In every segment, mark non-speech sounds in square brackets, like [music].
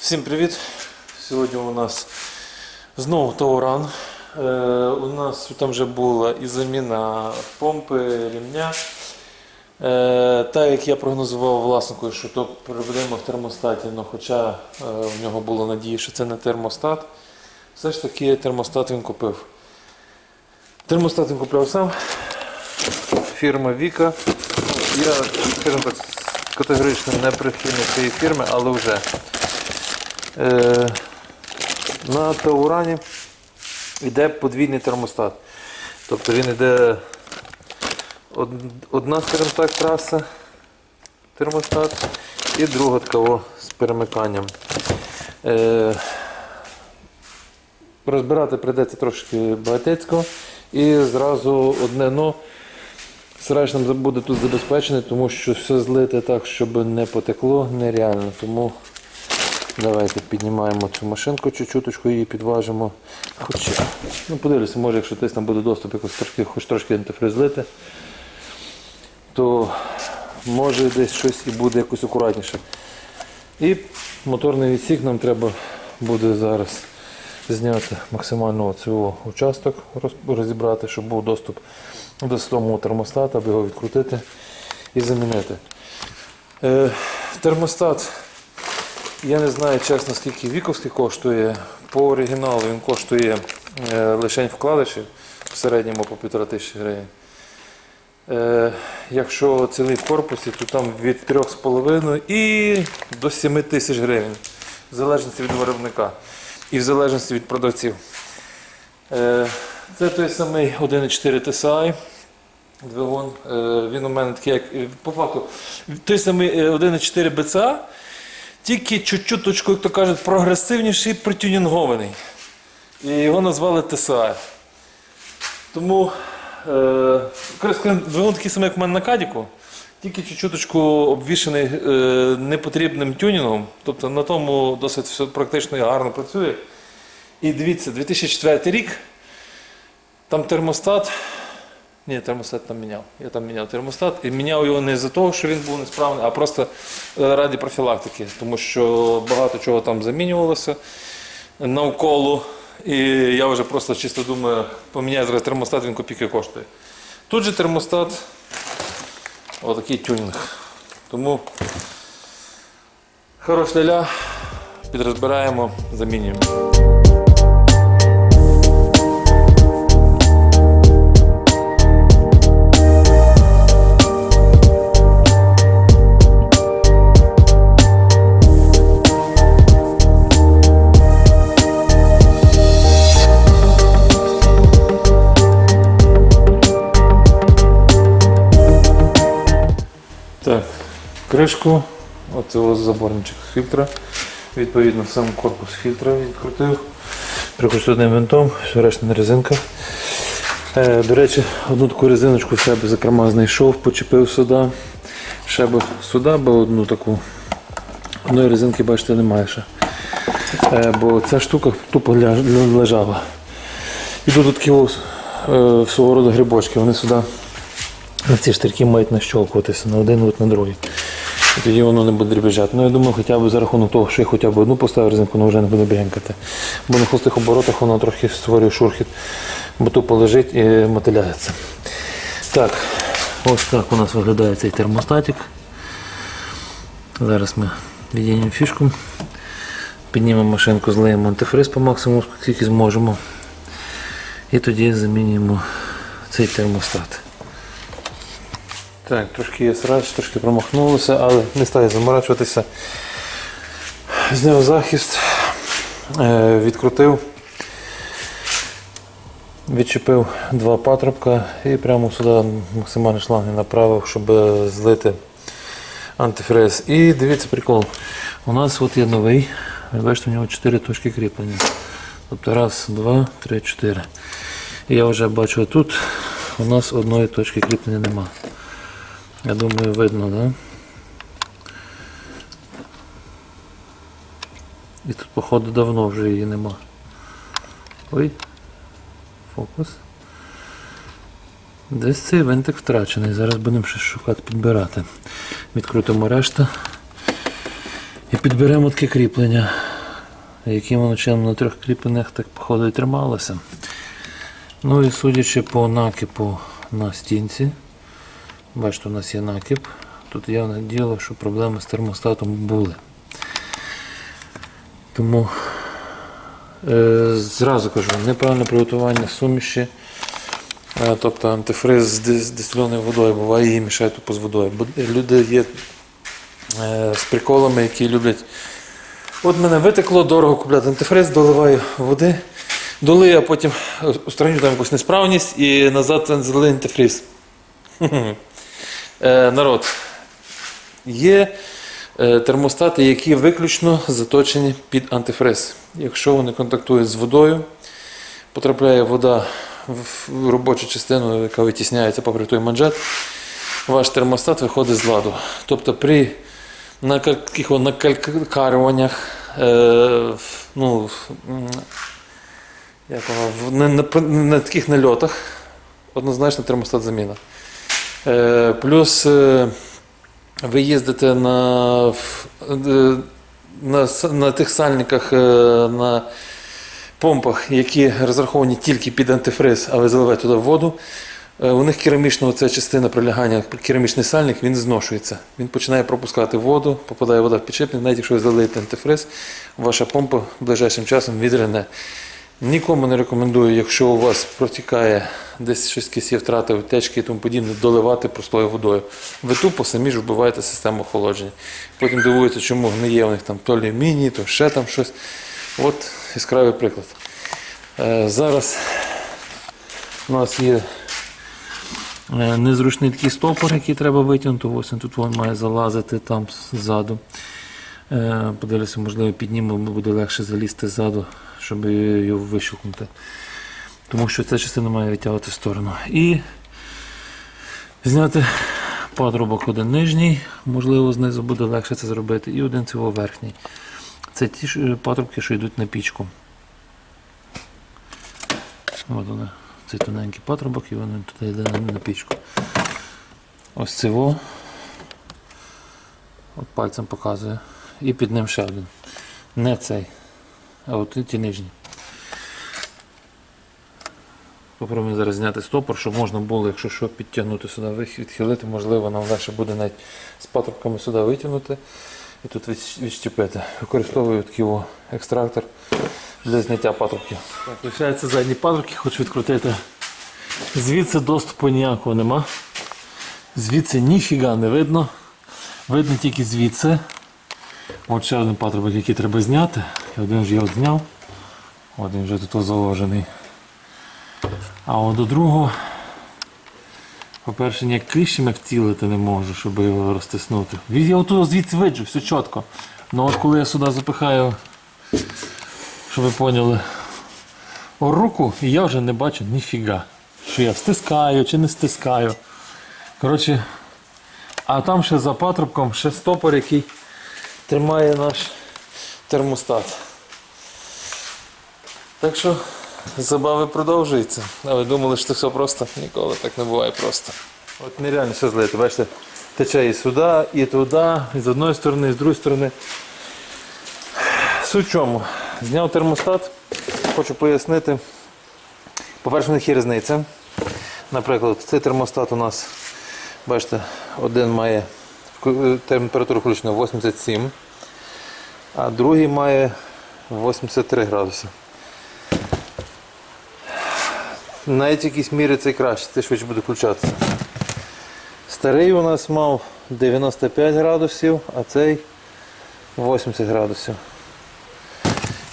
Всім привіт! Сьогодні у нас знову тауран. Е, у нас там вже була і заміна помпи, рівня. Е, так як я прогнозував власнику, що то проблема в термостаті, ну, хоча е, в нього було надії, що це не термостат, все ж таки термостат він купив. Термостат він купив сам. Фірма Віка. Я, скажімо так, категорично не прихильник цієї фірми, але вже. Е, на Таурані йде подвійний термостат. Тобто він йде одна, так, траса термостат і друга такого з перемиканням. Е, розбирати прийдеться трошки багатецько і зразу одне но. Срач нам буде тут забезпечений, тому що все злити так, щоб не потекло, нереально. Тому Давайте піднімаємо цю машинку, чуть-чуточку її підважимо. Хоча, ну подивлюся, може, якщо десь там буде доступ, якось трошки, хоч трошки антифриз злити, то може десь щось і буде якось акуратніше. І моторний відсік нам треба буде зараз зняти максимально цього участок, розібрати, щоб був доступ до самого термостата, аби його відкрутити і замінити. Е, термостат я не знаю чесно, скільки віковський коштує. По оригіналу він коштує е, лише вкладиші в середньому по півтора тисячі гривень. Е, якщо цілий в корпусі, то там від 3,5 і до 7 тисяч гривень, в залежності від виробника і в залежності від продавців. Е, це той самий 1.4 TSI. Двигун. Він у мене такий, як по факту, той самий е, 1.4 BCA, тільки чуть-чуть, як то кажуть, прогресивніший, притюнінгований. І його назвали TSI. Тому е, двигун такий самий, як в мене на кадіку, тільки чуть-чуточку обвішений е, непотрібним тюнінгом. Тобто на тому досить все практично і гарно працює. І дивіться, 2004 рік, там термостат. Ні, термостат там міняв. Я там міняв термостат і міняв його не за того, що він був несправний, а просто е, раді профілактики, тому що багато чого там замінювалося навколо. І я вже просто чисто думаю, поміняю зараз термостат, він копійки коштує. Тут же термостат, отакий тюнінг. Тому хорош ляля, підрозбираємо, замінюємо. Так, кришку, оце ось заборничок з фільтра. Відповідно, сам корпус фільтра відкрутив. Прикручу винтом, все решта на резинках. Е, до речі, одну таку резиночку в себе зокрема знайшов, почепив сюди. Ще би сюди, бо одну таку. Одної резинки, бачите, немає ще. Е, бо ця штука тупо лежала. І тут такі е, свого роду грибочки, вони сюди ці штирки мають нащолкуватися на один, на другий. І тоді воно не буде дрібіжати. Ну я думаю, хоча б за рахунок того, що я хоча б одну поставив резинку, воно вже не буде брянкати. Бо на холостих оборотах воно трохи створює шурхіт, бо тупо лежить і мотиляється. Так, ось так у нас виглядає цей термостатик. Зараз ми відійдемо фішку, піднімемо машинку, злиємо антифриз по максимуму, скільки зможемо. І тоді замінюємо цей термостат. Так, трошки є срач, трошки промахнулося, але не стає заморачуватися. Зняв захист, е, відкрутив, відчепив два патрубка і прямо сюди максимальний шланг направив, щоб злити антифриз. І дивіться прикол. У нас от є новий, ви бачите, у нього 4 точки кріплення. Тобто раз, два, три, чотири. І я вже бачу тут у нас одної точки кріплення немає. Я думаю, видно, да? І тут, походу, давно вже її нема. Ой, фокус. Десь цей винтик втрачений. Зараз будемо щось шукати, підбирати. Відкрутимо решта і підберемо таке кріплення. яким воно чином на трьох кріпленнях так походу і трималося. Ну і судячи по накипу на стінці, бачите, у нас є накип. Тут явне діло, що проблеми з термостатом були. Тому е, зразу кажу, неправильне приготування суміші, е, тобто антифриз з дис- дистильованою водою, буває її мішають тупо з водою. Бо люди є е, з приколами, які люблять. От мене витекло, дорого купляти антифриз, доливаю води, долию, а потім устраню там якусь несправність і назад залию антифриз. [laughs] Е, народ, є е, термостати, які виключно заточені під антифриз. Якщо вони контактують з водою, потрапляє вода в робочу частину, яка витісняється попри той манжет, ваш термостат виходить з ладу. Тобто при накалькарюваннях, е, ну, на таких нальотах однозначно термостат заміна. Е, плюс е, ви їздите на, е, на, на тих сальниках, на помпах, які розраховані тільки під антифриз, а ви заливаєте туди воду. У них керамічна оця частина прилягання, керамічний сальник, він зношується. Він починає пропускати воду, попадає вода в підшипник, навіть якщо ви залиєте антифриз, ваша помпа ближайшим часом відрене. Нікому не рекомендую, якщо у вас протікає десь щось якісь втрати, утечки і тому подібне, доливати простою водою. Ви тупо самі ж вбиваєте систему охолодження. Потім дивуються, чому гниє у них там то алюміній, то ще там щось. От яскравий приклад. Е, зараз у нас є е, незручний такий стопор, який треба витягнути. Ось він тут він має залазити там ззаду. Е, Подивлюся, можливо, піднімемо, буде легше залізти ззаду, щоб його вищухнути. Тому що ця частина має витягувати в сторону. І зняти патрубок один нижній, можливо, знизу буде легше це зробити, і один цього верхній. Це ті е, патрубки, що йдуть на пічку. От вони, цей тоненький патрубок, і вони туди йде на пічку. Ось цього. От пальцем показує. І під ним ще один. Не цей, а от ті нижні. Попробуємо зараз зняти стопор, щоб можна було, якщо що, підтягнути сюди, відхилити, можливо, нам легше буде навіть з патрубками сюди витягнути і тут відщепити. Використовую такий екстрактор для зняття патрубків. Так, лишаються задні патрубки, хочу відкрутити. Звідси доступу ніякого нема. Звідси ніфіга не видно. Видно тільки звідси. От ще один патрубок, який треба зняти. Один вже я от зняв. Один вже тут заложений. А от до другого, по-перше, ніяк кліщами втілити не можу, щоб його розтиснути. Я отут звідси виджу, все чітко. Ну от коли я сюди запихаю, щоб ви поняли, руку, і я вже не бачу ніфіга. Що я стискаю чи не стискаю. Коротше, а там ще за патрубком ще стопор, який тримає наш термостат. Так що забави продовжуються. А ви думали, що це все просто? Ніколи так не буває просто. От нереально все злити, бачите, тече і сюди, і туди, і з одної сторони, і з другої сторони. Суть чому? Зняв термостат, хочу пояснити. По-перше, в них є різниця. Наприклад, цей термостат у нас, бачите, один має е, температуру включено 87, а другий має 83 градуси. Навіть в якійсь це краще, це швидше буде включатися. Старий у нас мав 95 градусів, а цей 80 градусів.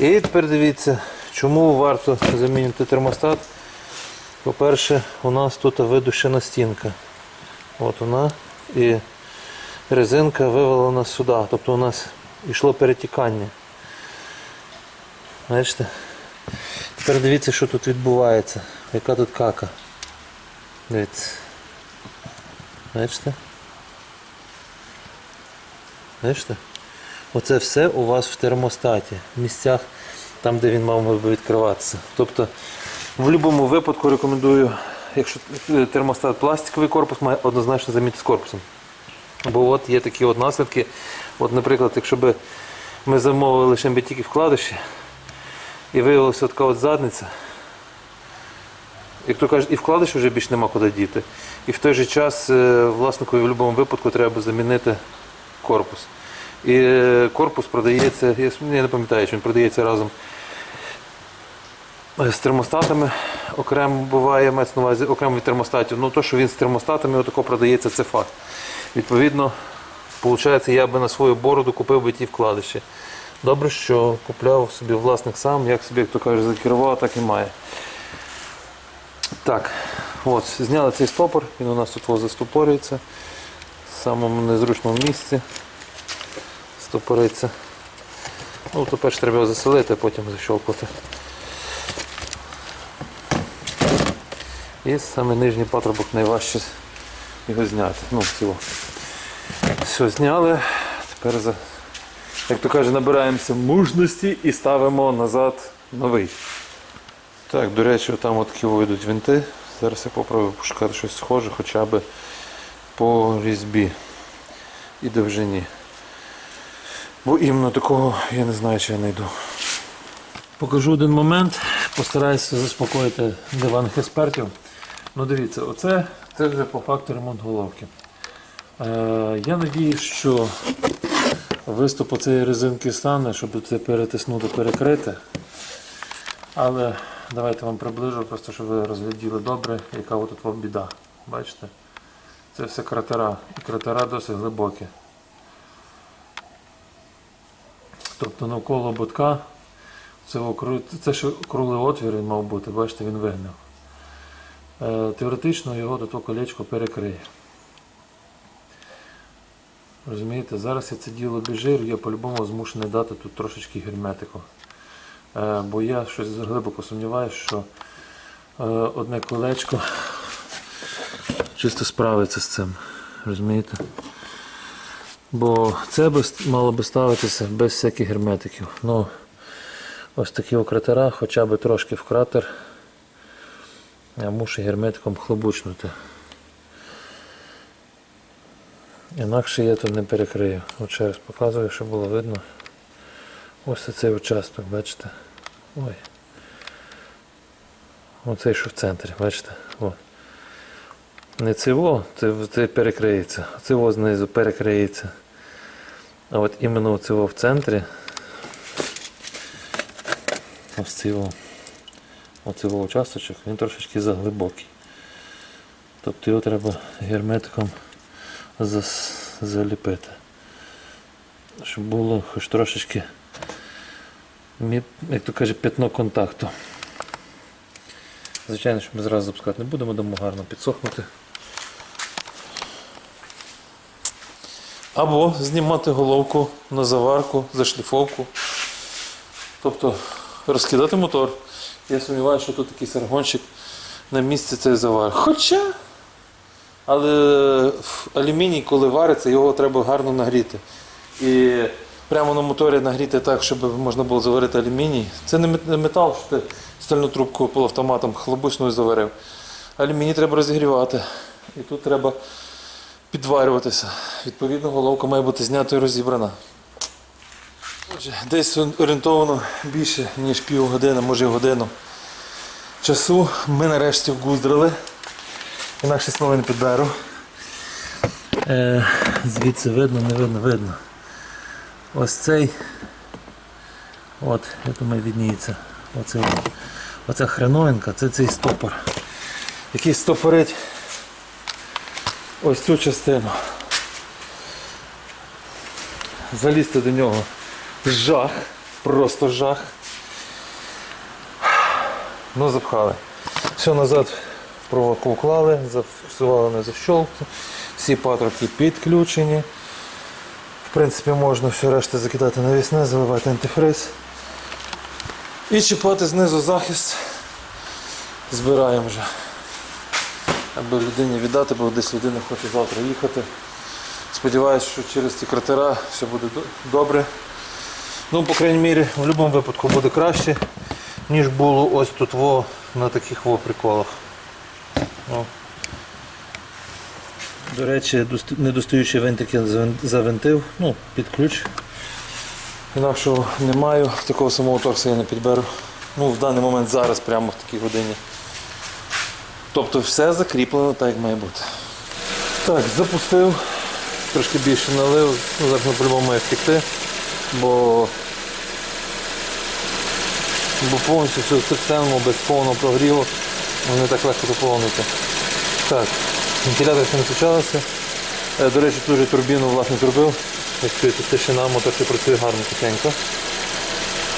І тепер дивіться, чому варто замінити термостат. По-перше, у нас тут видущена стінка. От вона. І резинка вивалена сюди. Тобто у нас йшло перетікання. Бачите? Тепер дивіться, що тут відбувається. Яка тут кака. Дивіться. Бачите? Бачите? Оце все у вас в термостаті. В місцях, там, де він мав би відкриватися. Тобто, в будь-якому випадку рекомендую, якщо е, термостат пластиковий корпус, має однозначно замінити з корпусом. Бо от є такі от наслідки. От, наприклад, якщо би Ми замовили тільки вкладиші. І виявилася така от задниця. Як то кажуть, і вкладиш вже більш нема куди діти. І в той же час е, власникові в будь-якому випадку треба замінити корпус. І е, корпус продається, я не пам'ятаю, чи він продається разом з термостатами. Окремо буває, мається на увазі окремо від термостатів. Ну то, що він з термостатами отако продається, це факт. Відповідно, виходить, я би на свою бороду купив би ті вкладиші. Добре, що купляв собі власник сам, як собі, як то каже, закерував, так і має. Так, от, зняли цей стопор, він у нас тут застопорюється в самому незручному місці. Стопориться. Ну, то перше треба його заселити, а потім защолкати. І саме нижній патрубок найважче його зняти. Ну, всього. Все, зняли. Тепер, як то каже, набираємося мужності і ставимо назад новий. Так, до речі, там от такі вийдуть винти. Зараз я попробую пошукати щось схоже, хоча б по різьбі і довжині. Бо іменно такого я не знаю, чи я знайду. Покажу один момент, постараюся заспокоїти диванних експертів. Ну дивіться, оце це вже по факту ремонт головки. Е, я надіюсь, що виступ цієї резинки стане, щоб це перетиснути, перекрити. Але давайте вам приближу, просто щоб ви розгляділи добре, яка тут біда. Бачите? Це все кратера. І кратера досить глибокі. Тобто навколо ботка це, окру... це ще круглий отвір він мав бути, бачите, він вигнав. Е, теоретично його до того колечко перекриє. Розумієте, зараз я це діло біжир, я по-любому змушений дати тут трошечки герметику. Е, бо я щось глибоко сумніваюся, що е, одне колечко чисто справиться з цим. Розумієте? Бо це мало би ставитися без всяких герметиків. Ну, ось такі ократера, хоча б трошки в кратер. Я мушу герметиком хлобучнути. Інакше я тут не перекрию. От ще раз показую, щоб було видно. Ось цей участок, бачите? Ой. Оцей, що в центрі, бачите? О. Не циво, це, це перекриється. Циво знизу перекриється. А от іменно циво в центрі. Ось циво. Оцього участочок, він трошечки заглибокий. Тобто його треба герметиком заліпити. Щоб було хоч трошечки, як то каже, п'ятно контакту. Звичайно, що ми зразу запускати не будемо, дамо гарно підсохнути. Або знімати головку на заварку, зашліфовку. Тобто розкидати мотор. Я сумніваюся, що тут якийсь аргончик на місці цей завар. Хоча, але алюміній, коли вариться, його треба гарно нагріти. І прямо на моторі нагріти так, щоб можна було заварити алюміній. Це не метал, що ти стальну трубку полуавтоматом хлобучною заварив. Алюміній треба розігрівати. І тут треба підварюватися. Відповідно, головка має бути знята і розібрана. Отже, десь орієнтовано більше, ніж півгодини, може годину часу. Ми нарешті вгуздрили. Інакше слово не підберу. Е, звідси видно, не видно, видно. Ось цей. От, я думаю, відніється. Оцей, оця хреновинка, це цей стопор. Який стопорить ось цю частину. Залізти до нього жах, просто жах. Ну, запхали. Все назад проводку уклали, зафіксували на защолку. Всі патрубки підключені. В принципі, можна все решта закидати на вісне, заливати антифриз. І чіпати знизу захист. Збираємо вже. Аби людині віддати, бо десь людина хоче завтра їхати. Сподіваюсь, що через ці кратера все буде добре. Ну, по крайній мірі, в будь-якому випадку буде краще, ніж було ось тут во, на таких во приколах. О. До речі, дост- недостаючі винтики завин- завинтив, ну, під ключ. Інакшого не маю, такого самого торса я не підберу. Ну, в даний момент зараз, прямо в такій годині. Тобто все закріплено так, як має бути. Так, запустив, трошки більше налив, ну, зараз по-любому має втекти, бо, бо повністю систему без повного прогріву не так легко заповнити. Так, вентилятор ще не включалася. Е, До речі, тут вже турбіну власне зробив. Як чуєте, тишина, ще працює гарно тихенько.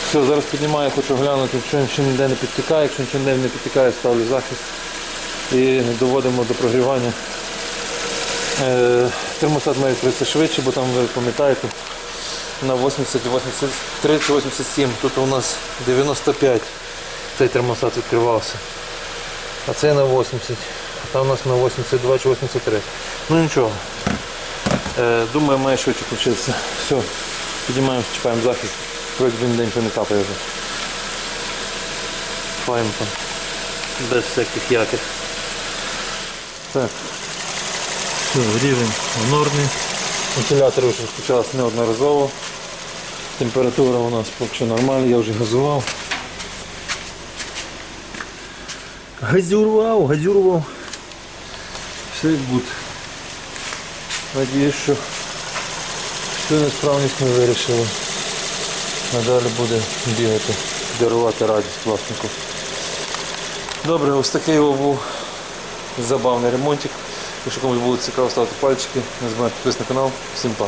Все, зараз піднімаю, хочу глянути, якщо нічого ніде не підтікає, якщо ніде не підтікає, ставлю захист і доводимо до прогрівання. Е, термостат має відкритися швидше, бо там ви пам'ятаєте на 80, 83 чи 87, тут у нас 95 цей термостат відкривався. А цей на 80, а там у нас на 82 чи 83. Ну нічого. Е, думаю, має швидше включитися. Все, піднімаємо, чіпаємо захист. Вроді він день не капає вже. Файно там. Без всяких яких. Так. Все, рівень в нормі. Вентилятор вже включався неодноразово. Температура у нас поки нормальна, я вже газував. Газюрував, газюрував. Все як буде. Надіюсь, що всю несправність ми вирішили. Надалі буде бігати, дарувати радість власнику. Добре, ось такий був забавний ремонтик. Якщо комусь було цікаво, ставте пальчики, не забувайте підписатися на канал. Всім па!